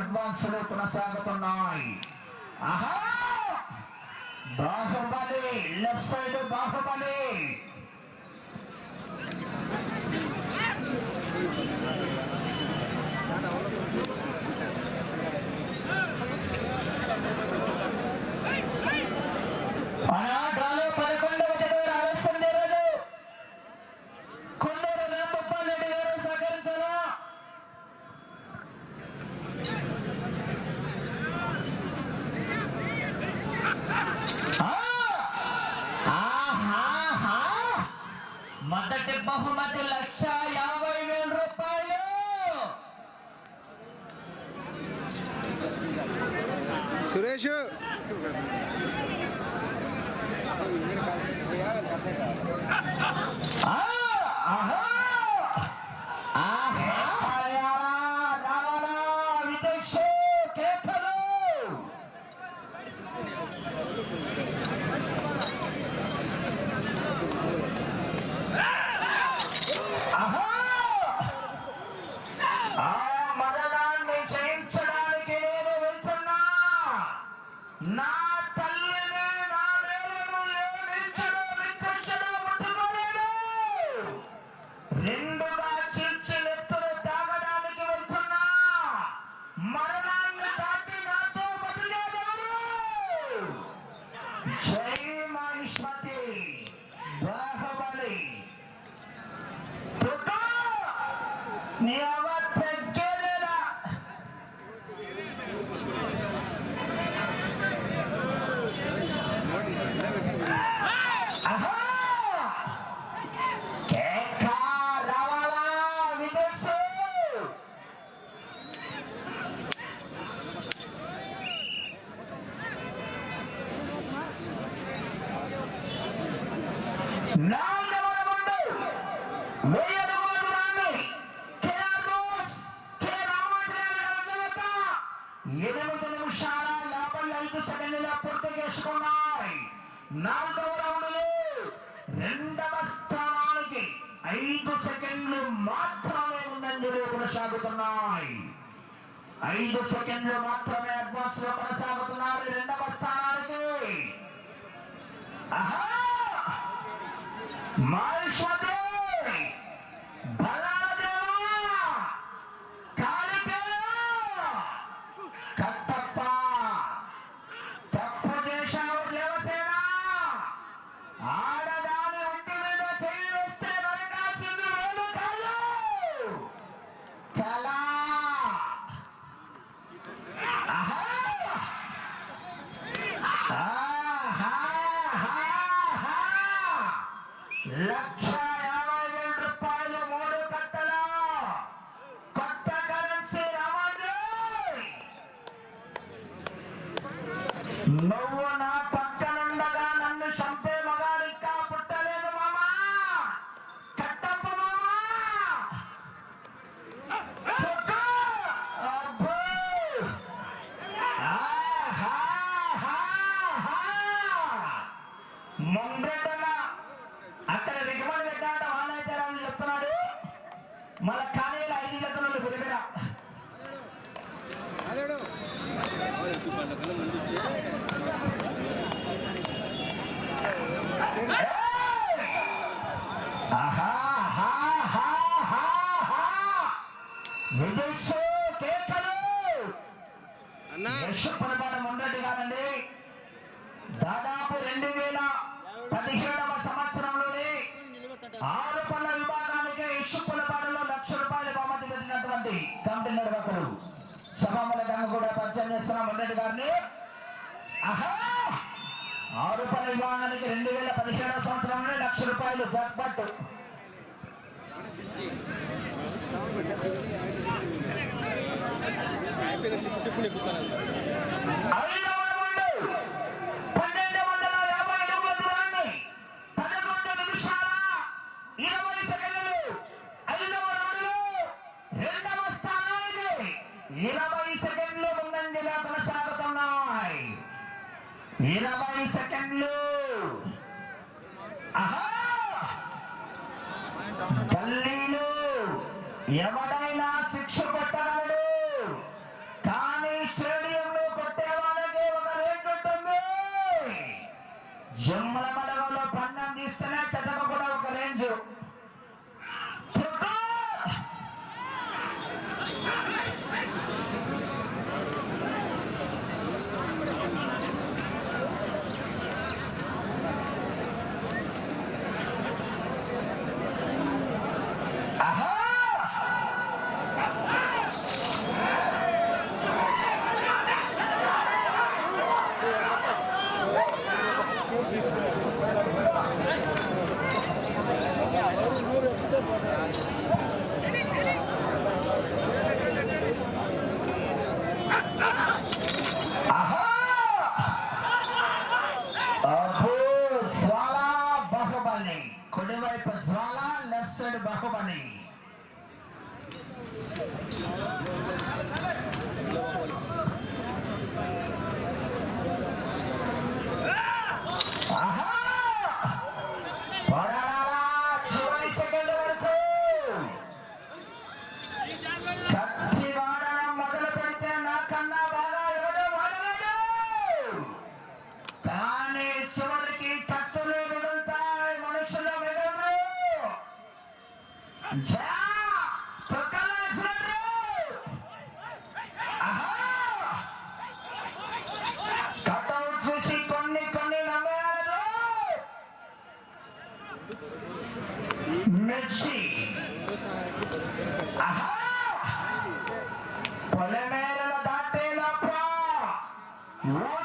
సెకండ్లు అడ్వాన్స్లో కొనసాగుతున్నాయి ఆహా Baahubali left side Baahubali Suresh. ఆహా! Sure. ఐదు సెకండ్ల పూర్తి చేసుకున్నాయి. నాలుగవ రౌండ్లో రెండవ స్థానానికి ఐదు సెకండ్లు మాత్రమే ముందంజలో కొనసాగుతున్నాయి. ఐదు సెకండ్లు మాత్రమే అడ్వాన్స్లో కొనసాగుతున్నారు రెండవ స్థానానికి. మహేశ్వరి লাখ ఆరు పని విభాగానికి రెండు వేల పదిహేడవ సంవత్సరంలో లక్ష రూపాయలు జక్బట్ ఐదు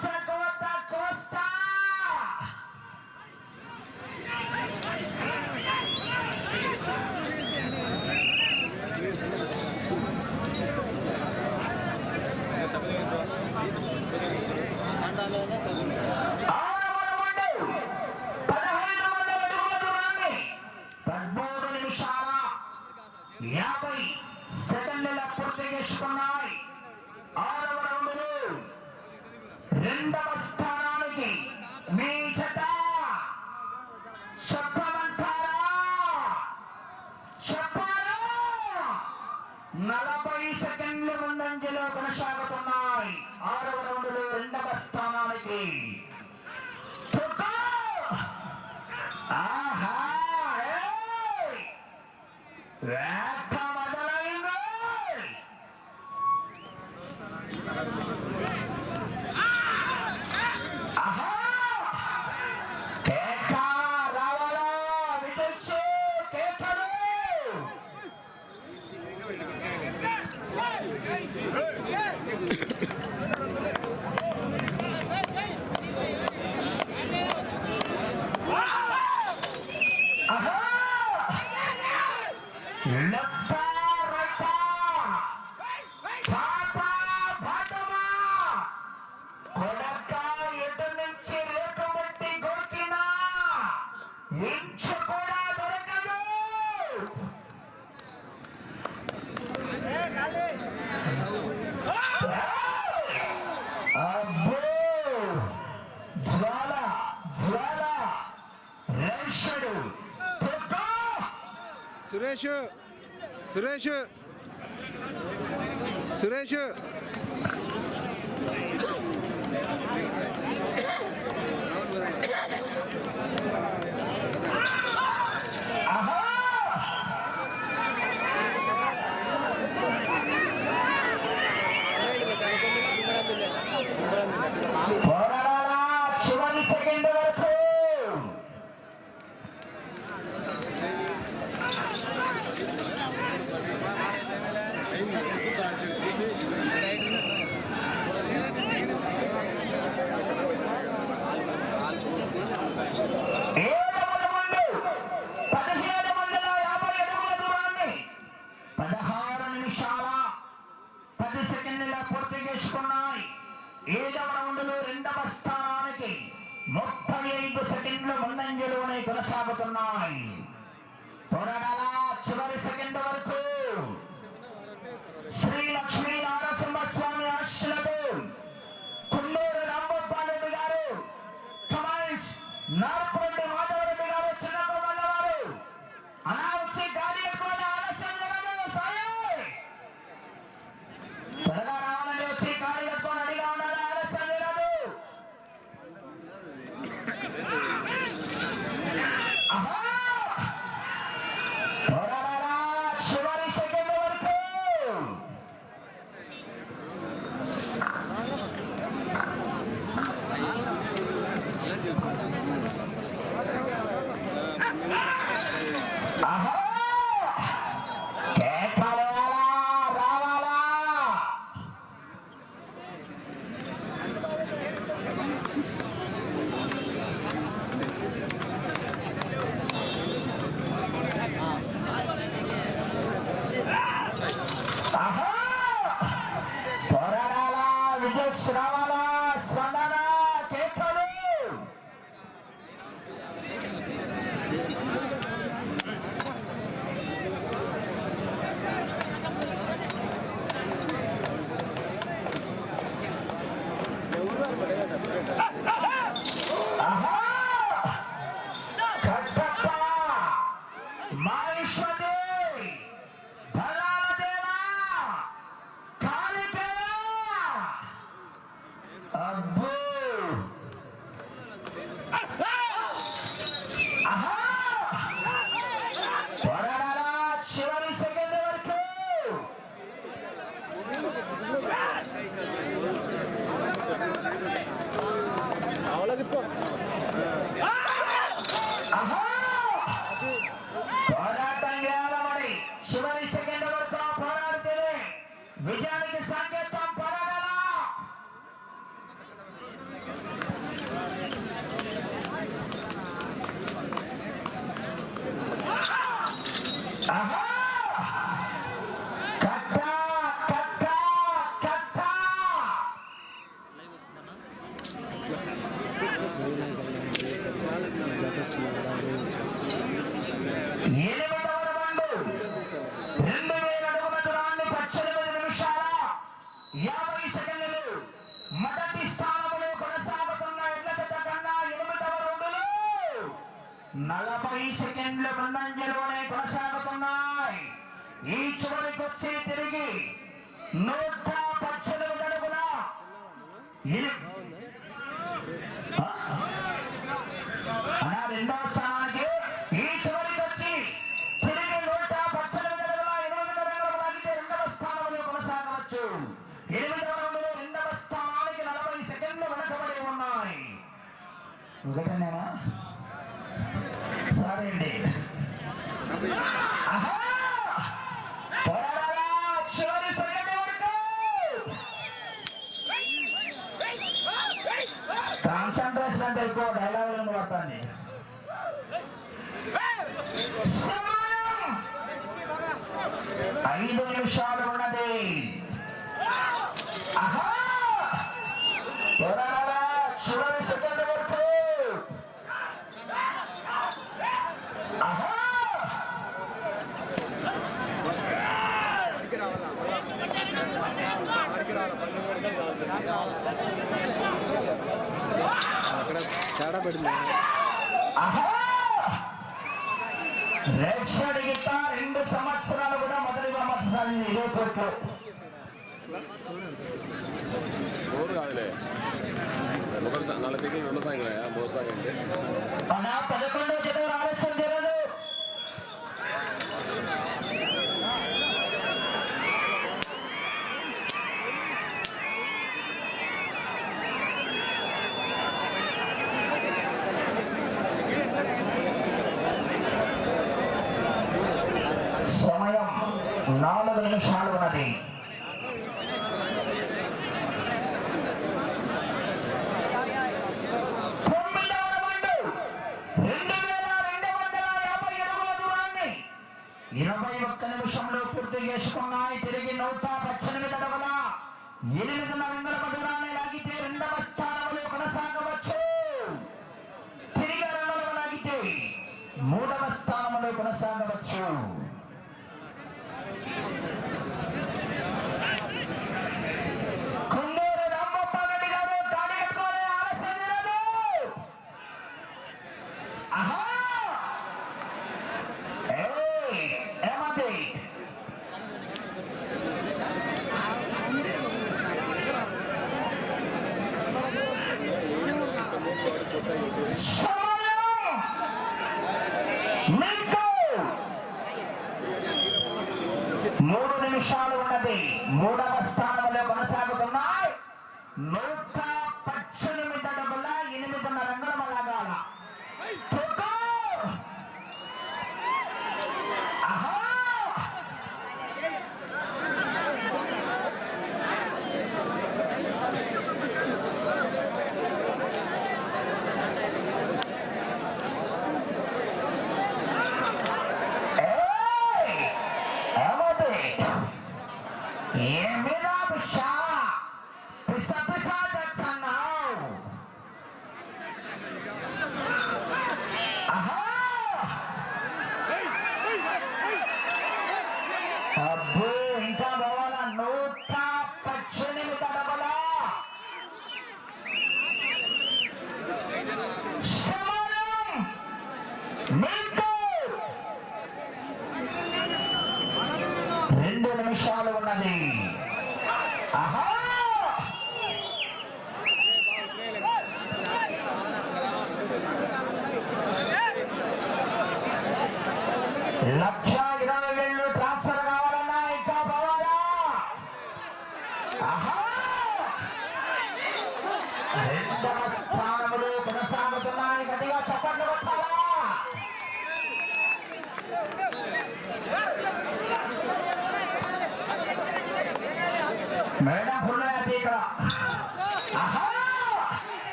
Chacota Costa. Ah! ఇంచ కూడా దొరకదు. అబ్బో! జ్వాల జ్వాల. రేషడు. సురేష్ సురేష్. సురేష్. అట్లా జత చిన్న ఉన్నాయి. ఒకటేనా? సరే అండి. కాన్సన్ట్రేషన్ అంటే ఎక్కువ డైలాగులను పడతాను ఐదు నిమిషాలు తేడా పడింది రెడ్ షర్ట్ గిట్ట రెండు సంవత్సరాలు కూడా మొదటి బహుమతి సాధింది ఇదే గుర్తు చేసుకున్నాను తిరిగి నూట పద్దెనిమిది అడవల ఎనిమిది నవంగల మధురాన్ని లాగితే రెండవ స్థానంలో కొనసాగవచ్చు. తిరిగి అరవల లాగితే మూడవ స్థానంలో కొనసాగవచ్చు. Shamaya! Me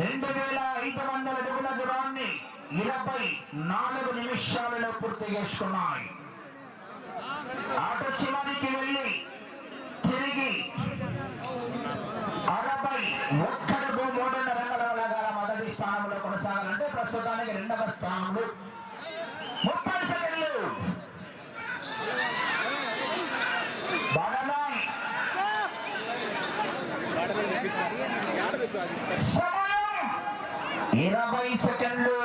రెండు వేల ఐదు వందల అడుగుల దూరాన్ని ఇరవై నాలుగు నిమిషాలలో పూర్తి చేసుకున్నాయి. ఆట చివరికి వెళ్ళి తిరిగి అరవై ఒక్క ఇరవై సెకండ్లు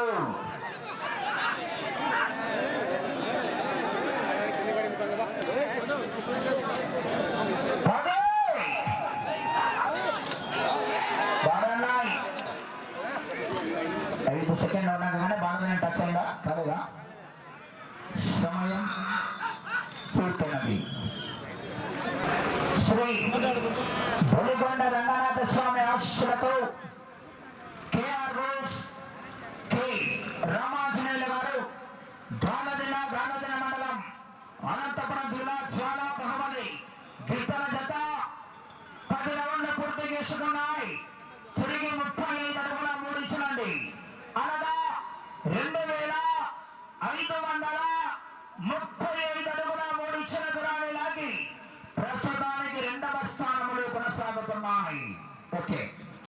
ఐదు సెకండ్లు